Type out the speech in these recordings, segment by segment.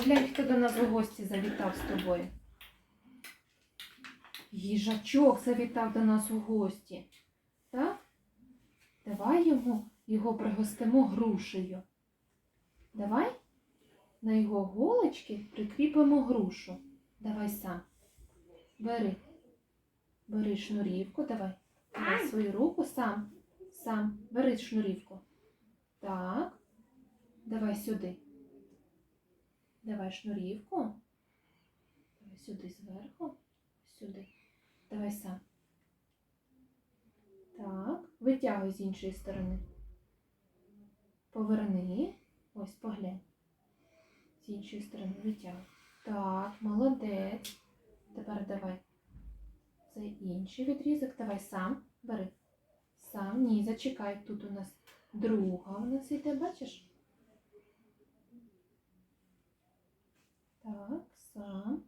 Поглянь, хто до нас у гості завітав з тобою. Їжачок завітав до нас у гості. Так? Давай йому його пригостимо грушею. Давай на його голочки прикріпимо грушу. Давай сам. Бери. Бери шнурівку, давай. Давай свою руку сам. Сам. Бери шнурівку. Так. Давай сюди. Давай шнурівку. Давай сюди зверху. Сюди. Давай сам. Так. Витягуй з іншої сторони. Поверни. Ось поглянь. З іншої сторони витягуй. Так, молодець. Тепер давай. Це інший відрізок. Давай сам. Бери. Сам. Ні, зачекай. Тут у нас друга у нас іде, бачиш? Так, сам.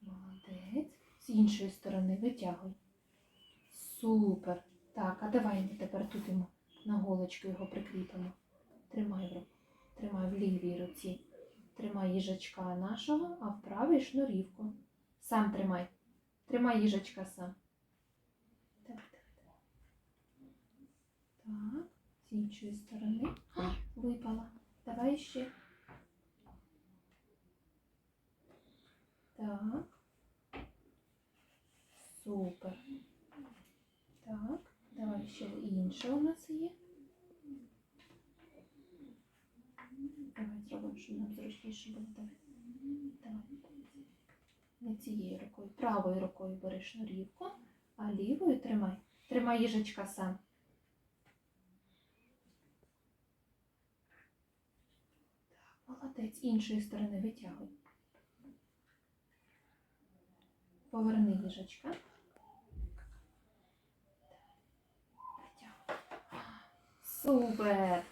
Молодець. З іншої сторони витягуй. Супер. Так, а давай ми тепер тут йому на голочку його прикріпимо. Тримай в. Тримай в лівій руці. Тримай їжачка нашого, а в правій шнурівку. Сам тримай. Тримай їжачка сам. Так, так, так. Так, з іншої сторони. Випала. Давай ще. Так. Супер. Так, давай ще інше у нас є. Давай зробимо, щоб нам зручніше було. Давай. Давай. Не цією рукою. Правою рукою бери шнурівку, а лівою тримай. Тримай їжачка сам. Так, молодець. Іншої сторони витягуй. Поверни їжачка. Супер!